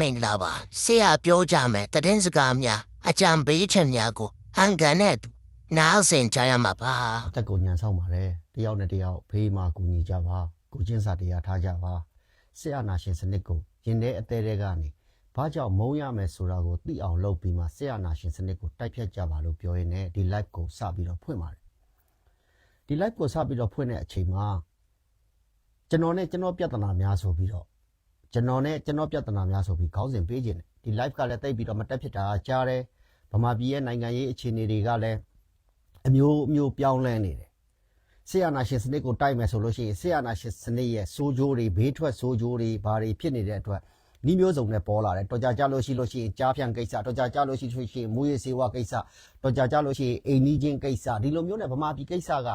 မင်္ဂလာပါဆရာပြောကြမယ်တည်င်းစကားများအကြံပေးချက်များကိုအန်ကန်နဲ့အတူနားဆင်ကြရမှာပါအသက်ကိုညံဆောင်ပါတယ်တယောက်နဲ့တယောက်ဖေးမှာကူညီကြပါကိုချင်းစာတရားထားကြပါဆရာနာရှင်စနစ်ကိုရင်ထဲအသေးသေးကနေဘာကြောင့်မုံရမယ်ဆိုတာကိုသိအောင်လုပ်ပြီးမှဆရာနာရှင်စနစ်ကိုတိုက်ဖြတ်ကြပါလို့ပြောရင်းနဲ့ဒီ live ကိုစပြီးတော့ဖွင့်ပါတယ်ဒီ live ကိုစပြီးတော့ဖွင့်တဲ့အချိန်မှာကျွန်တော်နဲ့ကျွန်တော်ပြဿနာများဆိုပြီးတော့ ကျွန်တော်နဲ့ကျွန်တော်ပြဿနာများဆိုပြီးခေါင်းစဉ်ပေးခြင်းတယ်ဒီ live ကလည်းတိတ်ပြီးတော့မတက်ဖြစ်တာကြားတယ်ဗမာပြည်ရဲ့နိုင်ငံရေးအခြေအနေတွေကလည်းအမျိုးအမျိုးပြောင်းလဲနေတယ်ဆီယနာရှင်စနစ်ကိုတိုက်မယ်ဆိုလို့ရှိရင်ဆီယနာရှင်စနစ်ရဲ့စိုးကြိုးတွေဘေးထွက်စိုးကြိုးတွေဘာတွေဖြစ်နေတဲ့အတွက်ဤမျိုးစုံနဲ့ပေါ်လာတယ်တော်ကြကြလို့ရှိလို့ရှိရင်ကြားဖြန့်ကိစ္စတော်ကြကြလို့ရှိလို့ရှိရင်မူရစေဝကိစ္စတော်ကြကြလို့ရှိရင်အိမ်နီးချင်းကိစ္စဒီလိုမျိုးနဲ့ဗမာပြည်ကိစ္စက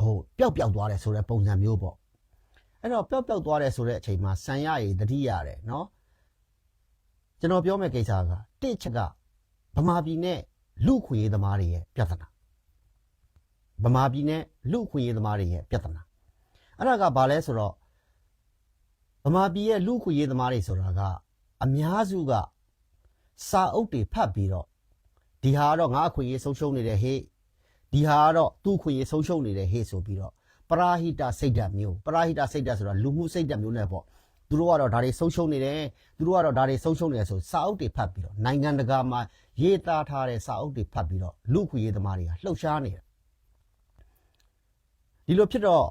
ဟိုပျောက်ပျောက်သွားတယ်ဆိုတဲ့ပုံစံမျိုးပေါ့ အဲ့တော့ပျောက်ပျောက်သွားတယ်ဆိုတဲ့အချိန်မှာဆန်ရရည်တတိရတယ်နော်ကျွန်တော်ပြောမယ့်ကိစ္စကတစ်ချက်ကဗမာပြည်နဲ့လူခွေရေးသမားတွေရဲ့ပြဿနာဗမာပြည်နဲ့လူခွေရေးသမားတွေရဲ့ပြဿနာအဲ့ဒါကဘာလဲဆိုတော့ဗမာပြည်ရဲ့လူခွေရေးသမားတွေဆိုတာကအများစုကစာအုပ်တွေဖတ်ပြီးတော့ဒီဟာကတော့ငါအခွင့်အရေးဆုံးရှုံးနေတဲ့ဟေ့ဒီဟာကတော့သူ့ခွင့်ရေးဆုံးရှုံးနေတဲ့ဟေ့ဆိုပြီးတော့ ပရာဟိတစိတ်ဓာတ်မျိုးပရာဟိတစိတ်ဓာတ်ဆိုတာလူမှုစိတ်ဓာတ်မျိုးနဲ့ပေါ့သူတို့ကတော့ဒါတွေဆုံးရှုံးနေတယ်သူတို့ကတော့ဒါတွေဆုံးရှုံးနေတယ်ဆိုစာအုပ်တွေဖတ်ပြီးတော့နိုင်ငံတကာမှာရေးသားထားတဲ့စာအုပ်တွေဖတ်ပြီးတော့လူခွေရေးသမားတွေကလှုပ်ရှားနေတယ်ဒီလိုဖြစ်တော့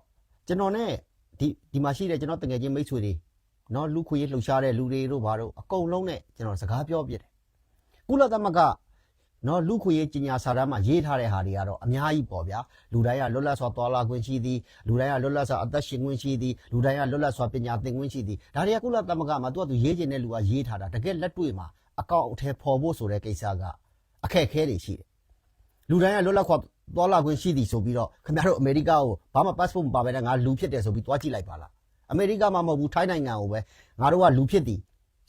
ကျွန်တော်နဲ့ဒီဒီမှာရှိတဲ့ကျွန်တော်တကယ်ချင်းမိတ်ဆွေတွေနော်လူခွေရေးလှုပ်ရှားတဲ့လူတွေတို့ဘာတို့အကုန်လုံးနဲ့ကျွန်တော်စကားပြောပြတယ်ကုလသမဂ္ဂ နော်လူခွေရေးကြီးညာစာတမ်းမှာရေးထားတဲ့ဟာတွေကတော့အများကြီးပေါ့ဗျာလူတိုင်းကလွတ်လပ်စွာသွားလာခွင့်ရှိသည်လူတိုင်းကလွတ်လပ်စွာအသက်ရှင်ခွင့်ရှိသည်လူတိုင်းကလွတ်လပ်စွာပညာသင်ခွင့်ရှိသည်ဒါတွေကကုလသမဂ္ဂမှာသူကသူရေးချင်တဲ့လူကရေးထားတာတကယ်လက်တွေ့မှာအကောင့်အထည်ပေါ်ဖို့ဆိုတဲ့ကိစ္စကအခက်အခဲတွေရှိတယ်လူတိုင်းကလွတ်လပ်ခွာသွားလာခွင့်ရှိသည်ဆိုပြီးတော့ခင်ဗျားတို့အမေရိကကိုဘာမှ passport မပါဘဲနဲ့ငါလူဖြစ်တယ်ဆိုပြီးသွားကြည့်လိုက်ပါလားအမေရိကမှာမဟုတ်ဘူးထိုင်းနိုင်ငံကိုပဲငါတို့ကလူဖြစ်သည်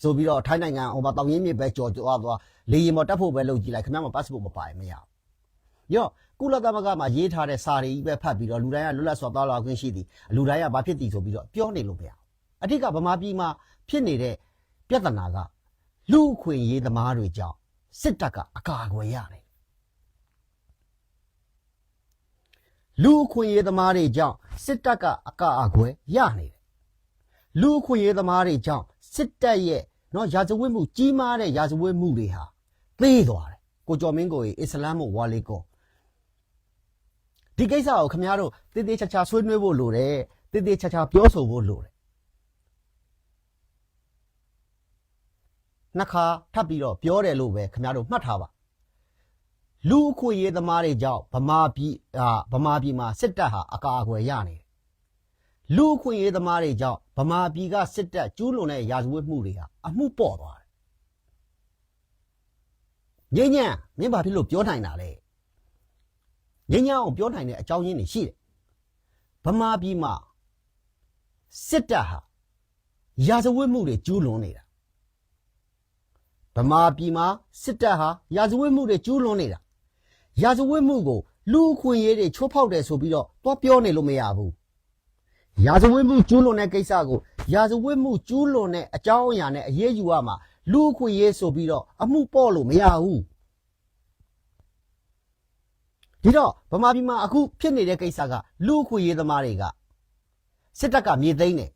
ဆိုပြီးတော့ထိုင်းနိုင်ငံဟိုမှာတောင်ရင်းမြစ်ပဲကြော်သွားသွားလေရင်ပေါ်တက်ဖို့ပဲလုပ်ကြည့်လိုက်ခင်ဗျားမှာ passport မပါရင်မရဘူးရော့ကုလသမဂ္ဂမှာရေးထားတဲ့စာတွေကြီးပဲဖတ်ပြီးတော့လူတိုင်းကလွတ်လပ်စွာသွားလာခွင့်ရှိသည်လူတိုင်းကဘာဖြစ်သည်ဆိုပြီးတော့ပြောနေလို့မရဘူးအထက်ကဗမာပြည်မှာဖြစ်နေတဲ့ပြဿနာကလူအခွင့်အရေးသမားတွေကြောင့်စစ်တပ်ကအကာအကွယ်ရတယ်လူအခွင့်အရေးသမားတွေကြောင့်စစ်တပ်ကအကာအကွယ်ရနေတယ်လူအခွင့်အရေးသမားတွေကြောင့် စစ်တပ်ရဲ့နော်ရာဇဝတ်မှုကြီးမားတဲ့ရာဇဝတ်မှုတွေဟာသေးသွားတယ်ကိုကျော်မင်းကိုကြီးအစ္စလာမ်မို့ဝါလီကိုဒီကိစ္စကိုခင်ဗျားတို့တည်တည်ချာချာဆွေးနွေးဖို့လိုတယ်တည်တည်ချာချာပြောဆိုဖို့လိုတယ်နှစ်ခါထပ်ပြီးတော့ပြောတယ်လို့ပဲခင်ဗျားတို့မှတ်ထားပါလူအခွင့်အရေးသမားတွေကြောင့်ဗမာပြည်အာဗမာပြည်မှာစစ်တပ်ဟာအကာအကွယ်ရနေတယ် လူအခွင့်အရေးသမားတွေကြောင့်ဗမာပြည်ကစစ်တပ်ကျူးလွန်တဲ့ရာဇဝတ်မှုတွေဟာအမှုပေါ့သွားတယ်ငိမ့်ညံ့မင်းဘာဖြစ်လို့ပြောနိုင်တာလဲငိမ့်ညံ့အောင်ပြောနိုင်တဲ့အကြောင်းရင်းတွေရှိတယ်ဗမာပြည်မှာစစ်တပ်ဟာရာဇဝတ်မှုတွေကျူးလွန်နေတာဗမာပြည်မှာစစ်တပ်ဟာရာဇဝတ်မှုတွေကျူးလွန်နေတာရာဇဝတ်မှုကိုလူအခွင့်အရေးတွေချိုးဖောက်တယ်ဆိုပြီးတော့သွားပြောနေလို့မရဘူး ရာဇဝတ်မှုကျူးလွန်တဲ့ကိစ္စကိုရာဇဝတ်မှုကျူးလွန်တဲ့အကြောင်းအရာနဲ့အရေးယူရမှာလူအခွင့်အရေးဆိုပြီးတော့အမှုပေါ့လို့မရဘူးဒီတော့ဗမာပြည်မှာအခုဖြစ်နေတဲ့ကိစ္စကလူအခွင့်အရေးသမားတွေကစစ်တပ်ကမြေသိမ်းတယ်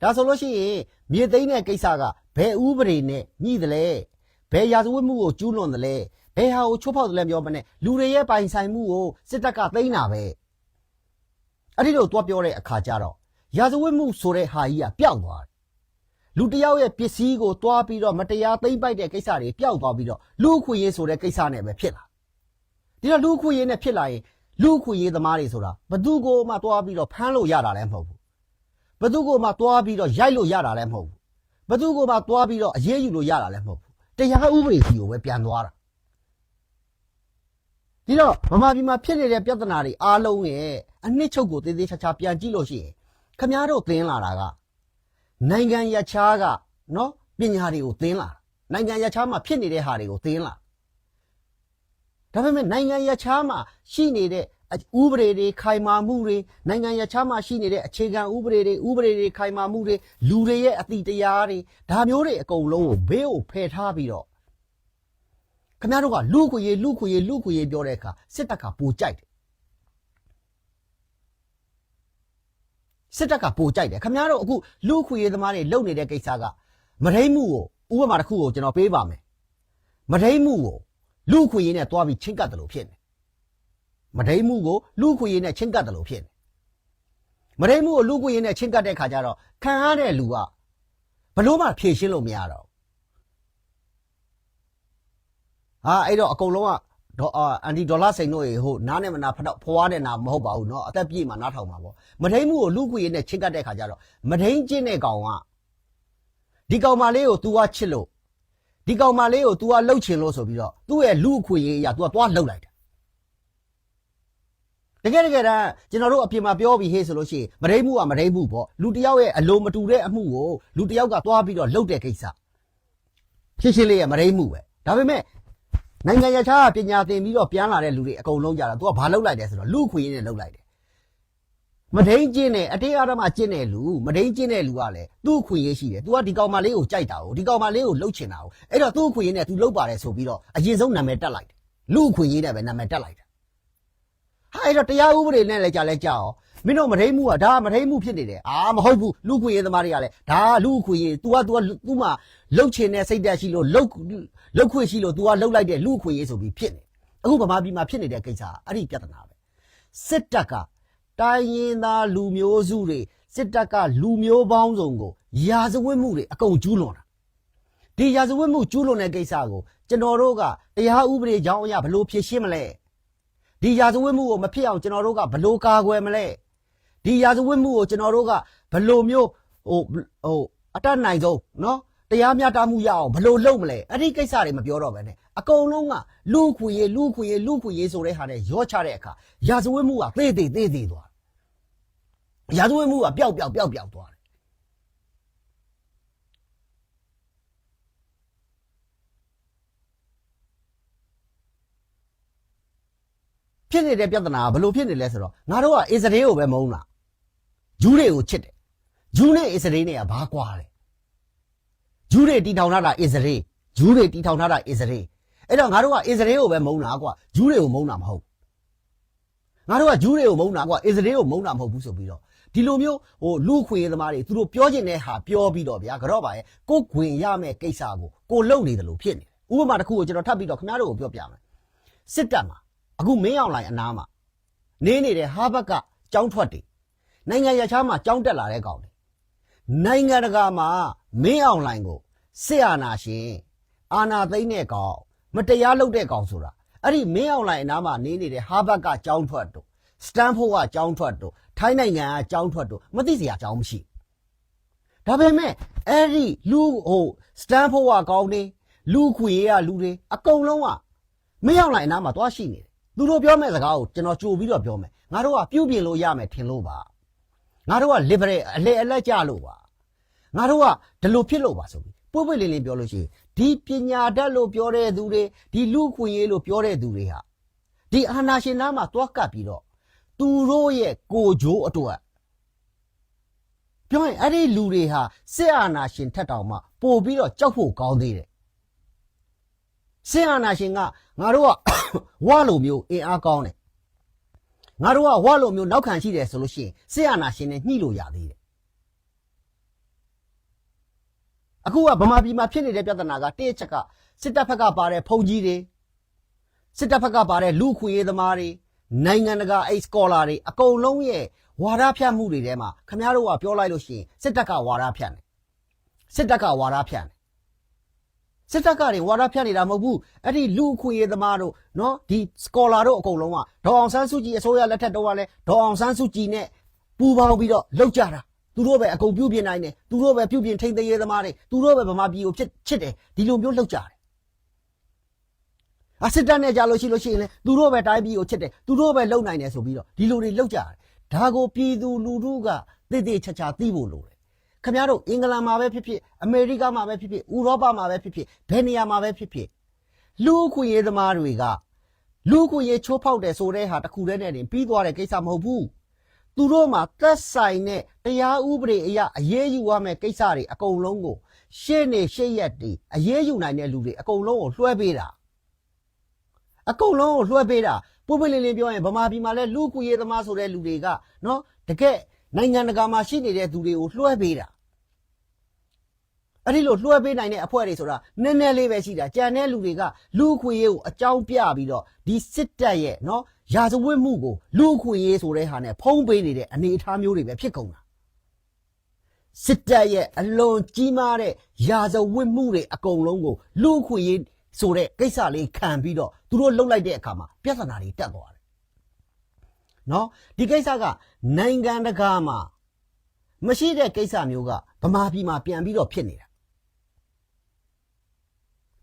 ဒါဆိုလို့ရှိရင်မြေသိမ်းတဲ့ကိစ္စကဘယ်ဥပဒေနဲ့ညှိတယ်လဲဘယ်ရာဇဝတ်မှုကိုကျူးလွန်တယ်လဲဘယ်ဟာကိုချိုးဖောက်တယ်လဲပြောမနဲ့လူတွေရဲ့ပိုင်ဆိုင်မှုကိုစစ်တပ်ကသိမ်းတာပဲအဲ့ဒီလိုတွားပြောတဲ့အခါကျတော့ ရာဇဝတ်မှုဆိုတဲ့ဟာကြီးကပျောက်သွားတယ်လူတစ်ယောက်ရဲ့ပစ္စည်းကိုတွားပြီးတော့မတရားသိမ်းပိုက်တဲ့ကိစ္စတွေပျောက်သွားပြီးတော့လူအခွင့်အရေးဆိုတဲ့ကိစ္စနဲ့ပဲဖြစ်လာဒီတော့လူအခွင့်အရေးနဲ့ဖြစ်လာရင်လူအခွင့်အရေးသမားတွေဆိုတာဘသူကိုမှတွားပြီးတော့ဖမ်းလို့ရတာလည်းမဟုတ်ဘူးဘသူကိုမှတွားပြီးတော့ရိုက်လို့ရတာလည်းမဟုတ်ဘူးဘသူကိုမှတွားပြီးတော့အရေးယူလို့ရတာလည်းမဟုတ်ဘူးတရားဥပဒေစီကိုပဲပြန်သွားတာဒီတော့ဗမာပြည်မှာဖြစ်နေတဲ့ပြဿနာတွေအားလုံးရဲ့အနှစ်ချုပ်ကိုသေးသေးချာချာပြန်ကြည့်လို့ရှိရင် ခမားတို့သင်လာတာကနိုင်ငံရခြားကနော်ပညာတွေကိုသင်လာတာနိုင်ငံရခြားမှာဖြစ်နေတဲ့ဟာတွေကိုသင်လာဒါပေမဲ့နိုင်ငံရခြားမှာရှိနေတဲ့အဥပဒေတွေခိုင်မာမှုတွေနိုင်ငံရခြားမှာရှိနေတဲ့အခြေခံဥပဒေတွေဥပဒေတွေခိုင်မာမှုတွေလူတွေရဲ့အတိတရားတွေဒါမျိုးတွေအကုန်လုံးကိုဘေးကိုဖယ်ထားပြီးတော့ခင်ဗျားတို့ကလူခွေရေးလူခွေရေးလူခွေရေးပြောတဲ့အခါစစ်တပ်ကပိုကြိုက်တယ် စစ်တပ်ကပိုကြိုက်တယ်ခင်ဗျားတို့အခုလူခွေရေးသမားတွေလုပ်နေတဲ့ကိစ္စကမထိန်မှုကိုဥပမာတစ်ခုကိုကျွန်တော်ပေးပါမယ်မထိန်မှုကိုလူခွေရေးနဲ့တွားပြီးချင်းကပ်တယ်လို့ဖြစ်နေမဒိမှုကိုလူခွေရေးနဲ့ချင်းကပ်တယ်လို့ဖြစ်နေမဒိမှုကိုလူခွေရေးနဲ့ချင်းကပ်တဲ့ခါကျတော့ခံရတဲ့လူကဘလို့မှဖြေရှင်းလို့မရတော့ဟာအဲ့တော့အကုန်လုံးက ဒေါ်အန်တီဒေါ်လာစိန်တို့ရေဟိုနားနဲ့မနာဖတော့ဖွားတဲ့နာမဟုတ်ပါဘူးเนาะအသက်ပြည့်မှနားထောင်ပါပေါ့မဒိမှုကိုလူခွေရေးနဲ့ချင်းကပ်တဲ့ခါကျတော့မဒိန်ကျင့်တဲ့ကောင်ကဒီကောင်မလေးကို तू ကချစ်လို့ဒီကောင်မလေးကို तू ကလှုပ်ချင်လို့ဆိုပြီးတော့သူ့ရဲ့လူခွေရေးအရာ तू ကသွားလှုပ်လိုက်တယ် တကယ်တကယ်တမ်းကျွန်တော်တို့အပြင်မှာပြောပြီးဟေးဆိုလို့ရှိရင်မဒိမှုကမဒိမှုပေါ့လူတစ်ယောက်ရဲ့အလိုမတူတဲ့အမှုကိုလူတစ်ယောက်ကသွားပြီးတော့လှုပ်တဲ့ကိစ္စရှင်းရှင်းလေးရဲ့မဒိမှုပဲဒါပေမဲ့ နိုင်ငံရခြားပညာသင်ပြီးတော့ပြန်လာတဲ့လူတွေအကုန်လုံးကြတာသူကဘာလုပ်လိုက်တယ်ဆိုတော့လူခွေနဲ့လုပ်လိုက်တယ်မဒိန်ကျင့်တဲ့အတေးအာဓမကျင့်တဲ့လူမဒိန်ကျင့်တဲ့လူကလည်းသူ့ခွေရရှိတယ်။ तू ကဒီကောင်မလေးကိုကြိုက်တာကိုဒီကောင်မလေးကိုလှုပ်ချင်တာကိုအဲ့တော့သူ့ခွေနဲ့ तू လှုပ်ပါတယ်ဆိုပြီးတော့အရင်ဆုံးနာမည်တက်လိုက်တယ်။လူခွေရနဲ့ပဲနာမည်တက်လိုက်တာ။ဟာအဲ့တော့တရားဥပဒေနဲ့လည်းကြာလဲကြာအောင် မင်းတို့မထိန်မှုကဒါကမထိန်မှုဖြစ်နေတယ်အာမဟုတ်ဘူးလူခွေရေးသမားတွေကလည်းဒါကလူခွေရေး तू က तू က तू မှလှုပ်ချင်တဲ့စိတ်တက်ရှိလို့လှုပ်လှုပ်ခွေရှိလို့ तू ကလှုပ်လိုက်တဲ့လူခွေရေးဆိုပြီးဖြစ်နေအခုဗမာပြည်မှာဖြစ်နေတဲ့ကိစ္စကအဲ့ဒီပြဿနာပဲစစ်တပ်ကတိုင်းရင်းသားလူမျိုးစုတွေစစ်တပ်ကလူမျိုးပေါင်းစုံကိုရာဇဝတ်မှုတွေအကုန်ကျူးလွန်တာဒီရာဇဝတ်မှုကျူးလွန်တဲ့ကိစ္စကိုကျွန်တော်တို့ကတရားဥပဒေကြောင်းအရဘယ်လိုဖြေရှင်းမလဲ ဒီရာဇဝတ်မှုကိုမဖြစ်အောင်ကျွန်တော်တို့ကဘလို့ကာကွယ်မလဲ ဒီရာဇဝတ်မှုကိုကျွန်တော်တို့ကဘလို့မျိုးဟိုဟိုအတတ်နိုင်ဆုံးနော်တရားမျှတမှုရအောင်ဘလို့လုပ်မလဲအဲ့ဒီကိစ္စတွေမပြောတော့ဘဲနဲ့အကုန်လုံးကလူခွေရလူခွေရလူခွေရဆိုတဲ့ဟာနဲ့ရောချတဲ့အခါရာဇဝတ်မှုကသေသေးသေသေးသွားရာဇဝတ်မှုကပျောက်ပျောက်ပျောက်ပျောက်သွားတယ်ဖြစ်နေတဲ့ပြဿနာကဘလို့ဖြစ်နေလဲဆိုတော့ငါတို့ကဣသရေလကိုပဲမုန်းတာ ဂျူးတွေကိုချစ်တယ်ဂျူးနဲ့အစ္စရေးနဲ့ကဘာကွာလဲဂျူးတွေတီထောင်ထားတာအစ္စရေးဂျူးတွေတီထောင်ထားတာအစ္စရေးအဲ့တော့ငါတို့ကအစ္စရေးကိုပဲမုန်းတာကွာဂျူးတွေကိုမုန်းတာမဟုတ်ငါတို့ကဂျူးတွေကိုမုန်းတာကွာအစ္စရေးကိုမုန်းတာမဟုတ်ဘူးဆိုပြီးတော့ဒီလိုမျိုးဟိုလူခွေသမားတွေသူတို့ပြောချင်တဲ့ဟာပြောပြီးတော့ဗျာကြော့ပါရဲ့ကိုယ်ခွင်ရမယ့်ကိစ္စကိုကိုလုံနေတယ်လို့ဖြစ်နေတယ်ဥပမာတစ်ခုကိုကျွန်တော်ထပ်ပြီးတော့ခင်ဗျားတို့ကိုပြောပြမယ်စစ်တပ်မှာအခုမင်းအောင်လိုင်အနားမှာနေနေတဲ့ဟာဘတ်ကကြောင်းထွက်တယ် နိုင်ငံရခြားမှာကြောင်းတက်လာတဲ့ကောင်တွေနိုင်ငံတကာမှာမင်းအောင်လိုင်ကိုစစ်အာဏာရှင်အာဏာသိမ်းတဲ့ကောင်မတရားလုပ်တဲ့ကောင်ဆိုတာအဲ့ဒီမင်းအောင်လိုင်အနားမှာနေနေတဲ့ဟာဘတ်ကကြောင်းထွက်တို့စတန်ဖို့ကကြောင်းထွက်တို့ထိုင်းနိုင်ငံကကြောင်းထွက်တို့မသိစရာအကြောင်းမရှိဒါပေမဲ့အဲ့ဒီလူဟိုစတန်ဖို့ကကောင်းနေလူခွေရလူတွေအကုန်လုံးကမင်းအောင်လိုင်အနားမှာသွားရှိနေတယ်သူတို့ပြောမဲ့စကားကိုကျွန်တော်ကြိုပြီးတော့ပြောမယ်ငါတို့ကပြုတ်ပြင်လို့ရမယ်ထင်လို့ပါ ငါတို့က liberal အလဲအလက်ကြလို့ပါငါတို့ကဒီလိုဖြစ်လို့ပါဆိုပြီးပွပွလင်းလင်းပြောလို့ရှိရင်ဒီပညာတတ်လို့ပြောတဲ့သူတွေဒီလူခွင့်ရေးလို့ပြောတဲ့သူတွေဟာဒီအာနာရှင်သားမှာတွားကပ်ပြီးတော့သူတို့ရဲ့ကိုဂျိုးအတွက်ပြောရင်အဲ့ဒီလူတွေဟာစစ်အာဏာရှင်ထက်တောင်မှပို့ပြီးတော့ကြောက်ဖို့ကောင်းသေးတယ်စစ်အာဏာရှင်ကငါတို့ကဝလိုမျိုးအင်အားကောင်းတယ် ငါတို့ကဝလိုမျိုးနောက်ခံရှိတယ်ဆိုလို့ရှိရင်ဆရာနာရှင်နဲ့ညှိလို့ရသေးတယ်အခုကဗမာပြည်မှာဖြစ်နေတဲ့ပြဿနာကတစ်ချက်ကစစ်တပ်ဘက်ကပါတဲ့ဖုန်ကြီးတွေစစ်တပ်ဘက်ကပါတဲ့လူခွေရေးသမားတွေနိုင်ငံတကာအဲ့စကောလာတွေအကုန်လုံးရဲ့ဝါဒဖြတ်မှုတွေထဲမှာခမည်းတော်ကပြောလိုက်လို့ရှိရင်စစ်တပ်ကဝါဒဖြတ်တယ်စစ်တပ်ကဝါဒဖြတ်တယ် စစ်တပ်ကတွေဝါဒဖြတ်နေတာမဟုတ်ဘူးအဲ့ဒီလူအခွင့်အရေးသမားတို့နော်ဒီစကောလာတို့အကုန်လုံးကဒေါအောင်ဆန်းစုကြည်အစိုးရလက်ထက်တော့ကလည်းဒေါအောင်ဆန်းစုကြည်နဲ့ပူးပေါင်းပြီးတော့လှုပ်ကြတာသူတို့ပဲအကုန်ပြုတ်ပြင်းနိုင်တယ်သူတို့ပဲပြုတ်ပြင်းထိမ့်သိမ်းရေးသမားတွေသူတို့ပဲဗမာပြည်ကိုဖြစ်ချစ်တယ်ဒီလိုမျိုးလှုပ်ကြတယ်အစစ်တပ်နဲ့ကြာလို့ရှိလို့ရှိရင်လေသူတို့ပဲတိုင်းပြည်ကိုချစ်တယ်သူတို့ပဲလှုပ်နိုင်တယ်ဆိုပြီးတော့ဒီလိုတွေလှုပ်ကြတယ်ဒါကိုပြည်သူလူထုကတိတိချာချာသိဖို့လိုတယ် ခင်ဗျားတို့အင်္ဂလန်မှာပဲဖြစ်ဖြစ်အမေရိကမှာပဲဖြစ်ဖြစ်ဥရောပမှာပဲဖြစ်ဖြစ်ဘယ်နေရာမှာပဲဖြစ်ဖြစ်လူအခွင့်အရေးသမားတွေကလူကိုရေချိုးဖောက်တယ်ဆိုတဲ့ဟာတစ်ခုတည်းနဲ့တင်ပြီးသွားတဲ့ကိစ္စမဟုတ်ဘူးသူတို့မှာသက်ဆိုင်တဲ့တရားဥပဒေအရအရေးယူရမယ့်ကိစ္စတွေအကုန်လုံးကိုရှေ့နေရှေ့ရက်တွေအရေးယူနိုင်တဲ့လူတွေအကုန်လုံးကိုလွှဲပေးတာအကုန်လုံးကိုလွှဲပေးတာပုပ္ပလင်းလင်းပြောရင်ဗမာပြည်မှာလဲလူကူရေးသမားဆိုတဲ့လူတွေကနော်တကယ်နိုင်ငံတကာမှာရှိနေတဲ့သူတွေကိုလွှဲပေးတာ အဲ့ဒီလိုလွှဲပေးနိုင်တဲ့အဖွဲ့တွေဆိုတာနည်းနည်းလေးပဲရှိတာကြံတဲ့လူတွေကလူခွေရေးကိုအကြောင်းပြပြီးတော့ဒီစစ်တပ်ရဲ့နော်ရာဇဝတ်မှုကိုလူခွေရေးဆိုတဲ့ဟာနဲ့ဖုံးပေးနေတဲ့အနေအထားမျိုးတွေပဲဖြစ်ကုန်တာစစ်တပ်ရဲ့အလွန်ကြီးမားတဲ့ရာဇဝတ်မှုတွေအကုန်လုံးကိုလူခွေရေးဆိုတဲ့ကိစ္စလေးခံပြီးတော့သူတို့လှုပ်လိုက်တဲ့အခါမှာပြဿနာတွေတက်သွားတယ်နော်ဒီကိစ္စကနိုင်ငံတကာမှာမရှိတဲ့ကိစ္စမျိုးကဗမာပြည်မှာပြန်ပြီးတော့ဖြစ်နေတာ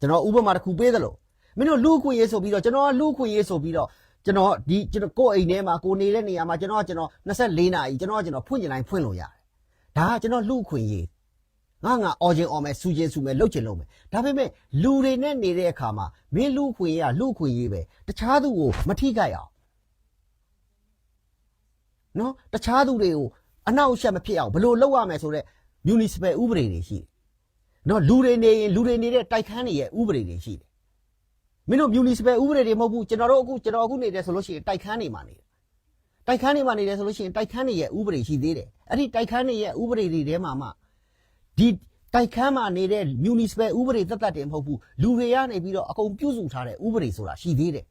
ကျွန်တော်ဥပမာတစ်ခုပေးသလိုမင်းတို့လူခွင့်ရေးဆိုပြီးတော့ကျွန်တော်ကလူခွင့်ရေးဆိုပြီးတော့ကျွန်တော်ဒီကျွန်တော်ကိုယ့်အိမ်ထဲမှာကိုနေတဲ့နေရာမှာကျွန်တော်ကကျွန်တော်24နာရီကျွန်တော်ကကျွန်တော်ဖွင့်ကျင်တိုင်းဖွင့်လို့ရတယ်ဒါကကျွန်တော်လူခွင့်ရေးငါငါအော်ချင်းအော်မယ်စူချင်းစူမယ်လှုပ်ချင်လှုပ်မယ်ဒါပေမဲ့လူတွေနဲ့နေတဲ့အခါမှာမင်းလူခွင့်ရေးကလူခွင့်ရေးပဲတခြားသူကိုမထိခိုက်အောင်နော်တခြားသူတွေကိုအနောက်အရှက်မဖြစ်အောင်ဘယ်လိုလုပ်ရမယ်ဆိုတော့ municipal ဥပဒေတွေရှိတယ် နော်လူတွေနေရင်လူတွေနေတဲ့တိုက်ခန်းတွေရဲ့ဥပဒေတွေရှိတယ်မင်းတို့ municipal ဥပဒေတွေမဟုတ်ဘူးကျွန်တော်တို့အခုကျွန်တော်အခုနေတယ်ဆိုလို့ရှိရင်တိုက်ခန်းတွေမှာနေတယ်တိုက်ခန်းတွေမှာနေတယ်ဆိုလို့ရှိရင်တိုက်ခန်းတွေရဲ့ဥပဒေရှိသေးတယ်အဲ့ဒီတိုက်ခန်းတွေရဲ့ဥပဒေတွေထဲမှာမှဒီတိုက်ခန်းမှာနေတဲ့ municipal ဥပဒေသက်သက်တင်မဟုတ်ဘူးလူတွေကနေပြီးတော့အကုန်ပြုစုထားတဲ့ဥပဒေဆိုတာရှိသေးတယ်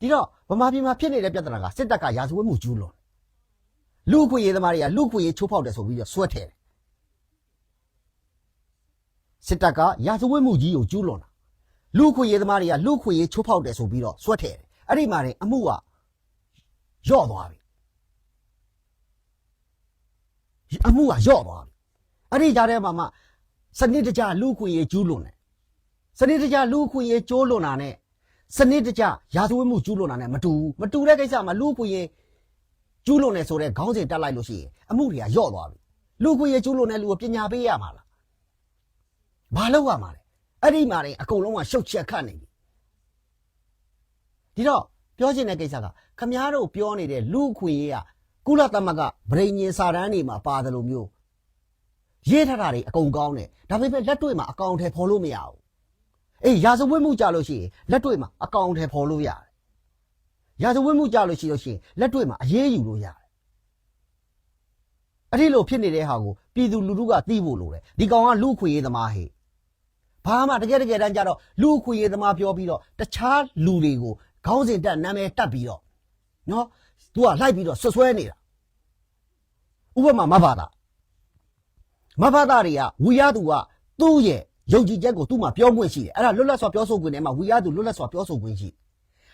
ဒီတော့ဗမာပြည်မှာဖြစ်နေတဲ့ပြဿနာကစစ်တပ်ကရာဇဝတ်မှုကျူးလွန်လူအခွင့်အရေးသမားတွေကလူအခွင့်အရေးချိုးဖောက်တယ်ဆိုပြီးတော့ဆွဲထည့်တယ် စစ်တပ်ကရာဇဝတ်မှုကြီးကိုကျူးလွန်တာလူခွေရေးသမားတွေကလူခွေရေးချိုးဖောက်တယ်ဆိုပြီးတော့ဆွတ်ထည့်တယ်အဲ့ဒီမှာတင်အမှုကယော့သွားပြီအမှုကယော့သွားပြီအဲ့ဒီကြားထဲမှာမှစနစ်တကျလူခွေရေးကျူးလွန်တယ်စနစ်တကျလူခွေရေးကျူးလွန်တာနဲ့စနစ်တကျရာဇဝတ်မှုကျူးလွန်တာနဲ့မတူဘူးမတူတဲ့ကိစ္စမှာလူခွေရေးကျူးလွန်တယ်ဆိုတဲ့ခေါင်းစဉ်တက်လိုက်လို့ရှိရင်အမှုတွေကယော့သွားပြီလူခွေရေးကျူးလွန်တဲ့လူကိုပညာပေးရမှာလား ဘာလုပ်ရမှာလဲအဲ့ဒီမှာနေအကုန်လုံးကရှုပ်ချက်ခတ်နေပြီဒီတော့ပြောချင်တဲ့ကိစ္စကခမားတို့ပြောနေတဲ့လူအခွင့်ရေးကကုလသမဂ္ဂဗြိဉ္ဉ်စာတမ်းတွေမှာပါတယ်လို့မျိုးရေးထားတာတွေအကုန်ကောင်းတယ်ဒါပေမဲ့လက်တွေ့မှာအကောင့်ထဲဖော်လို့မရဘူးအေးရာဇဝတ်မှုကြလို့ရှိရင်လက်တွေ့မှာအကောင့်ထဲဖော်လို့ရတယ်ရာဇဝတ်မှုကြလို့ရှိလို့ရှိရင်လက်တွေ့မှာအရေးယူလို့ရတယ်အဲ့ဒီလိုဖြစ်နေတဲ့ဟာကိုပြည်သူလူထုကသိဖို့လိုတယ်ဒီကောင်ကလူအခွင့်ရေးသမားဟေ့ ဘာမှတကယ်တကယ်တမ်းကျတော့လူအခွင့်အရေးသမားပြောပြီးတော့တခြားလူတွေကိုခေါင်းစဉ်တက်နာမည်တက်ပြီးတော့နော် तू ကလိုက်ပြီးတော့ဆွဆွဲနေတာဥပမာမဘာသာမဘာသာတွေကဝီရသူကသူ့ရဲ့ယုံကြည်ချက်ကိုသူ့မှာပြောခွင့်ရှိတယ်အဲ့ဒါလွတ်လပ်စွာပြောဆိုခွင့်ထဲမှာဝီရသူလွတ်လပ်စွာပြောဆိုခွင့်ရှိတယ်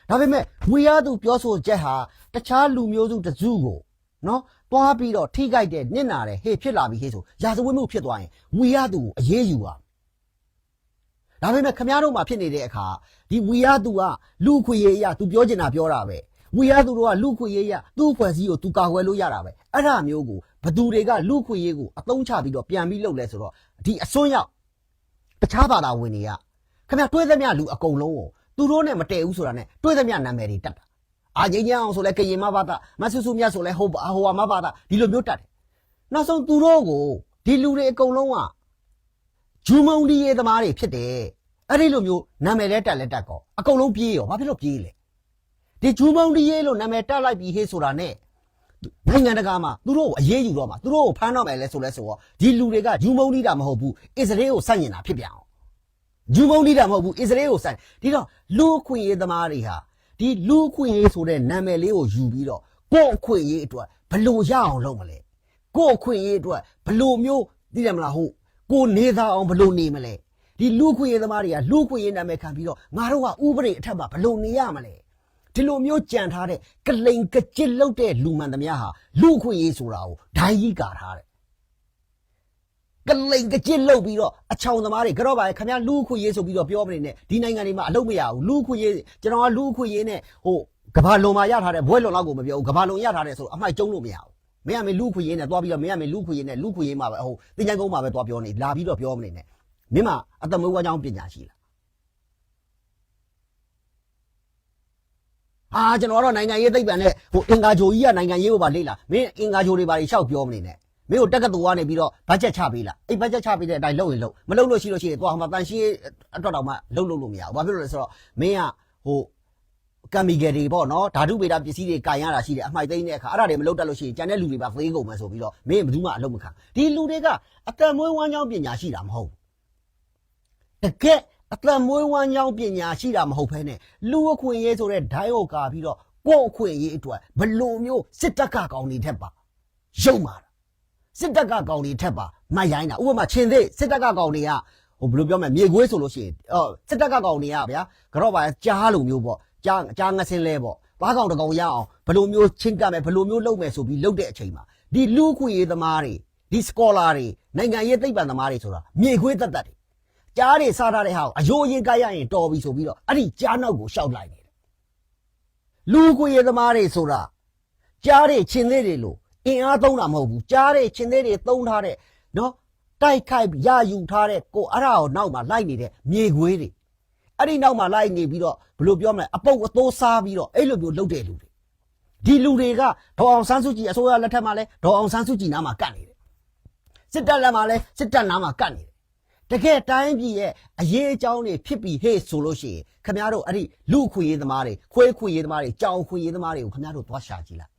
ဒါပေမဲ့ဝီရသူပြောဆိုချက်ဟာတခြားလူမျိုးစုတစ်စုကိုနော်တွားပြီးတော့ထိကြိုက်တဲ့နစ်နာတယ်ဟေ့ဖြစ်လာပြီဟေ့ဆိုရာဇဝတ်မှုဖြစ်သွားရင်ဝီရသူကိုအရေးယူပါ ဒါပေမဲ့ခမားတို့မှာဖြစ်နေတဲ့အခါဒီဝီယာသူကလူခွေရေးအရသူပြောချင်တာပြောတာပဲဝီယာသူတို့ကလူခွေရေးအရသူ့ဖွဲ့စည်းကိုသူကာကွယ်လို့ရတာပဲအဲ့ဒါမျိုးကိုဘသူတွေကလူခွေရေးကိုအသုံးချပြီးတော့ပြန်ပြီးလုပ်လဲဆိုတော့ဒီအစွန်းရောက်တခြားဘာသာဝင်တွေကခမားတွေးသမျှလူအကုန်လုံးကိုသူတို့နဲ့မတည့်ဘူးဆိုတာနဲ့တွေးသမျှနာမည်တွေတက်တာအာငိမ့်ညောင်းဆိုလဲကရင်မဘာသာမဆူဆူမြတ်ဆိုလဲဟိုဟိုဝါမဘာသာဒီလိုမျိုးတက်တယ်နောက်ဆုံးသူတို့ကိုဒီလူတွေအကုန်လုံးက ဂျူးမုံဒီရေးသမားတွေဖြစ်တယ်အဲ့ဒီလိုမျိုးနာမည်လဲတက်လဲတက်ကောအကုန်လုံးပြေးရောဘာဖြစ်လို့ပြေးလဲဒီဂျူးမုံဒီရေးလို့နာမည်တက်လိုက်ပြီးဟေးဆိုတာနဲ့နိုင်ငံတကာမှာသူတို့ကိုအရေးယူတော့မှာသူတို့ကိုဖမ်းတော့မယ်လဲဆိုလဲဆိုတော့ဒီလူတွေကဂျူးမုံဒီတာမဟုတ်ဘူးအစ္စရေးကိုဆန့်ကျင်တာဖြစ်ပြန်အောင်ဂျူးမုံဒီတာမဟုတ်ဘူးအစ္စရေးကိုဆန့်ဒီတော့လူအခွင့်ရေးသမားတွေဟာဒီလူအခွင့်ရေးဆိုတဲ့နာမည်လေးကိုယူပြီးတော့ကိုယ့်အခွင့်ရေးအတွက်ဘယ်လို့ရအောင်လုပ်မလဲကိုယ့်အခွင့်အရေးအတွက်ဘလို့မျိုးသိတယ်မလားဟုတ် ကိုနေသားအောင်ဘလို့နေမလဲဒီလူခွင့်ရေးသမားတွေကလူခွင့်ရေးနာမည်ခံပြီးတော့ငါတို့ကဥပဒေအထက်မှာဘလို့နေရမလဲဒီလိုမျိုးကြံထားတဲ့ကလိန်ကကြစ်လုတ်တဲ့လူမှန်သမျှဟာလူခွင့်ရေးဆိုတာကိုဓာတ်ကြီးကာထားတယ်ကလိန်ကကြစ်လုတ်ပြီးတော့အချောင်သမားတွေကြော့ပါလေခင်ဗျာလူခွင့်ရေးဆိုပြီးတော့ပြောမနေနဲ့ဒီနိုင်ငံတွေမှာအလုပ်မရဘူးလူခွင့်ရေးကျွန်တော်ကလူခွင့်ရေးနဲ့ဟိုကဘာလုံမှာရထားတဲ့ဘွဲလုံလောက်ကိုမပြောဘူးကဘာလုံရထားတဲ့ဆိုအမိုက်ကျုံးလို့မရဘူး မင်းကမင်းလူခွေရေးနဲ့သွားပြီးတော့မင်းကမင်းလူခွေရေးနဲ့လူခွေရေးမှာပဲဟိုတင်ချိုင်းကုန်းမှာပဲသွားပြောနေလာပြီးတော့ပြောမနေနဲ့မင်းမအတမွေးဝါကြောင်းပညာရှိလားအာကျွန်တော်ကတော့နိုင်ငံရေးသိပ္ပံနဲ့ဟိုအင်္ဂါဂျိုကြီးကနိုင်ငံရေးကိုပါလေ့လာမင်းအင်္ဂါဂျိုတွေပါရှောက်ပြောမနေနဲ့မင်းကိုတက်ကတူကနေပြီးတော့ဘတ်ဂျက်ချပေးလားအဲ့ဘတ်ဂျက်ချပေးတဲ့အတိုင်းလုပ်ရင်လုပ်မလုပ်လို့ရှိလို့ရှိရင်သွားဟိုမှာတန်ရှင်းအတွက်တော့မှလုပ်လို့လို့မရဘူးဘာဖြစ်လို့လဲဆိုတော့မင်းကဟို ကမ်မီဂယ်တွေပေါ့နော်ဓာတုဗေဒပစ္စည်းတွေကန်ရတာရှိတယ်အမှိုက်သိမ်းတဲ့အခါအဲ့ဒါတွေမလုပ်တတ်လို့ရှိရင်ကျန်တဲ့လူတွေပါသေးကုန်မယ်ဆိုပြီးတော့မင်းဘယ်သူမှအလုပ်မခံဒီလူတွေကအတန်မွေးဝမ်းကြောင်းပညာရှိတာမဟုတ်ဘူးတကယ်အတန်မွေးဝမ်းကြောင်းပညာရှိတာမဟုတ်ဘဲနဲ့လူအခွင့်ရေးဆိုတဲ့ဒိုင်းကိုကာပြီးတော့ကိုယ့်အခွင့်ရေးအတွက်ဘလို့မျိုးစစ်တပ်ကကောင်တွေထက်ပါရုံမာတာစစ်တပ်ကကောင်တွေထက်ပါမတ်ရိုင်းတာဥပမာချင်းသေးစစ်တပ်ကကောင်တွေကဟိုဘယ်လိုပြောမလဲမြေခွေးဆိုလို့ရှိရင်အော်စစ်တပ်ကကောင်တွေကဗျာကတော့ပါကြားလိုမျိုးပေါ့ ကြားကြားငဆင်းလဲပေါ့ဘာကောင်တကောင်ရအောင်ဘလို့မျိုးချင်းကပ်မယ်ဘလို့မျိုးလုပ်မယ်ဆိုပြီးလုပ်တဲ့အချိန်မှာဒီလူအခွင့်ရေးသမားတွေဒီစကောလာတွေနိုင်ငံရေးသိပ္ပံသမားတွေဆိုတာမြေခွေးတက်တက်တွေကြားတွေစားထားတဲ့ဟာကိုအယိုးရင်ကရရင်တော်ပြီဆိုပြီးတော့အဲ့ဒီကြားနောက်ကိုရှောက်လိုက်နေတယ်လူကိုယ်ရသမားတွေဆိုတာကြားတွေချင်းသေးတွေလို့အင်အားသုံးတာမဟုတ်ဘူးကြားတွေချင်းသေးတွေသုံးထားတဲ့နော်တိုက်ခိုက်ရယူထားတဲ့ကိုအဲ့ဒါကိုနောက်မှာလိုက်နေတဲ့မြေခွေးတွေ အဲ့ဒီနောက်မှာလိုက်နေပြီးတော့ဘယ်လိုပြောမလဲအပုတ်အသိုးစားပြီးတော့အဲ့လိုမျိုးလုပ်တဲ့လူတွေဒီလူတွေကဒေါ်အောင်ဆန်းစုကြည်အစိုးရလက်ထက်မှာလဲဒေါ်အောင်ဆန်းစုကြည်နားမှာကတ်နေတယ်စစ်တပ်လက်မှာလဲစစ်တပ်နားမှာကတ်နေတယ်တကယ်တိုင်းပြည်ရဲ့အရေးအကြောင်းတွေဖြစ်ပြီးဟေ့ဆိုလို့ရှိရင်ခမရတို့အဲ့ဒီလူခွေရေးသမားတွေခွေးခွေရေးသမားတွေကြောင်ခွေရေးသမားတွေကိုခမရတို့သွားရှာကြည့်လိုက်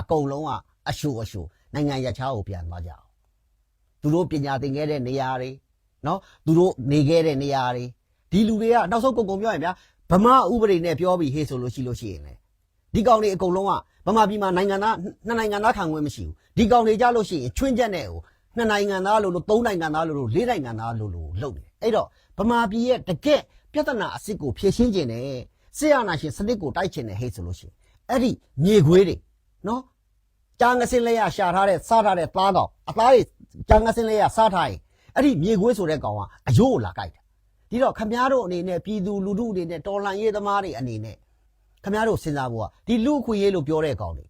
အကုန်လုံးကအရှူအရှူနိုင်ငံရခြားကိုပြန်သွားကြအောင်သူတို့ပညာသင်ခဲ့တဲ့နေရာတွေနော်သူတို့နေခဲ့တဲ့နေရာတွေ ဒီလူတွေကနောက်ဆုံးကုန်ကုန်ပြောရင်ဗျာဗမာဥပဒေနဲ့ပြောပြီးဟေ့ဆိုလို့ရှိလို့ရှိရင်လေဒီကောင်တွေအကုန်လုံးကဗမာပြည်မှာနိုင်ငံသားနှစ်နိုင်ငံသားခံခွင့်မရှိဘူးဒီကောင်တွေကြလို့ရှိရင်ချွင်းချက်နဲ့ဟိုနှစ်နိုင်ငံသားလို့လို့သုံးနိုင်ငံသားလို့လို့လေးနိုင်ငံသားလို့လို့လုပ်နေတယ်အဲ့တော့ဗမာပြည်ရဲ့တကက်ပြဿနာအစ်စ်ကိုဖြေရှင်းခြင်းနဲ့ဆရာနာရှင်စနစ်ကိုတိုက်ခြင်းနဲ့ဟဲ့ဆိုလို့ရှိရင်အဲ့ဒီမြေခွေးတွေနော်ကြာငစင်းလေးရရှာထားတဲ့စားထားတဲ့သားကောင်အသားတွေကြာငစင်းလေးရစားထားရင်အဲ့ဒီမြေခွေးဆိုတဲ့ကောင်ကအယိုးကိုလာကြိုက်တာ ဒီတော့ခမားတို့အနေနဲ့ပြည်သူလူထုအနေနဲ့တော်လှန်ရေးသမားတွေအနေနဲ့ခမားတို့စဉ်းစားဖို့ကဒီလူအခွင့်ရေးလို့ပြောတဲ့ကောင်တွေ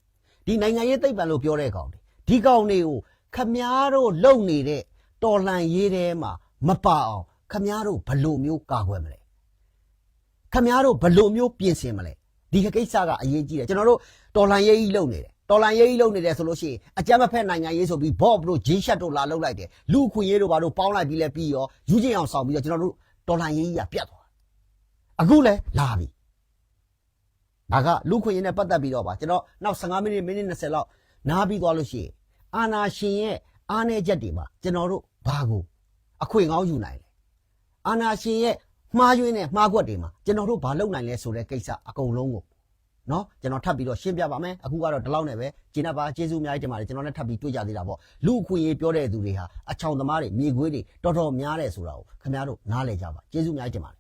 ဒီနိုင်ငံရေးသိပ္ပံလို့ပြောတဲ့ကောင်တွေဒီကောင်တွေကိုခမားတို့လုံနေတဲ့တော်လှန်ရေးထဲမှာမပါအောင်ခမားတို့ဘလို့မျိုးကာကွယ်မလဲခမားတို့ဘလို့မျိုးပြင်ဆင်မလဲဒီကိစ္စကအရေးကြီးတယ်ကျွန်တော်တို့တော်လှန်ရေးကြီးလုံနေတယ်တော်လှန်ရေးကြီးလုံနေတယ်ဆိုလို့ရှိရင်အကြမ်းမဖက်နိုင်ငံရေးဆိုပြီးဘော့ဘလို့ဂျင်းရှက်တို့လာလုံလိုက်တယ်လူအခွင့်ရေးတို့ဘာတို့ပေါင်းလိုက်ပြီးလဲပြီးရောယူချင်းအောင်ဆောင်ပြီးတော့ကျွန်တော်တို့ တော်လှန်ရေးကြီးကပြတ်သွားတယ်အခုလဲလာပြီဒါကလူခွင့်ရေးနဲ့ပတ်သက်ပြီးတော့ပါကျွန်တော်နောက်15မိနစ်မိနစ်20လောက်နားပြီးသွားလို့ရှိရင်အာနာရှင်ရဲ့အားနည်းချက်တွေမှာကျွန်တော်တို့ဘာကိုအခွင့်ကောင်းယူနိုင်လဲအာနာရှင်ရဲ့မှားယွင်းတဲ့မှားကွက်တွေမှာကျွန်တော်တို့ဘာလုပ်နိုင်လဲဆိုတဲ့ကိစ္စအကုန်လုံးကို နော်ကျွန်တော်ထပ်ပြီးတော့ရှင်းပြပါမယ်အခုကတော့ဒီလောက်နဲ့ပဲကျင်းနပ်ပါကျေးဇူးအများကြီးတင်ပါတယ်ကျွန်တော်လည်းထပ်ပြီးတွေ့ကြသေးတာပေါ့လူအခွင့်အရေးပြောတဲ့သူတွေဟာအချောင်သမားတွေမြေခွေးတွေတော်တော်များတယ်ဆိုတာကိုခင်ဗျားတို့နားလည်ကြပါကျေးဇူးအများကြီးတင်ပါတယ်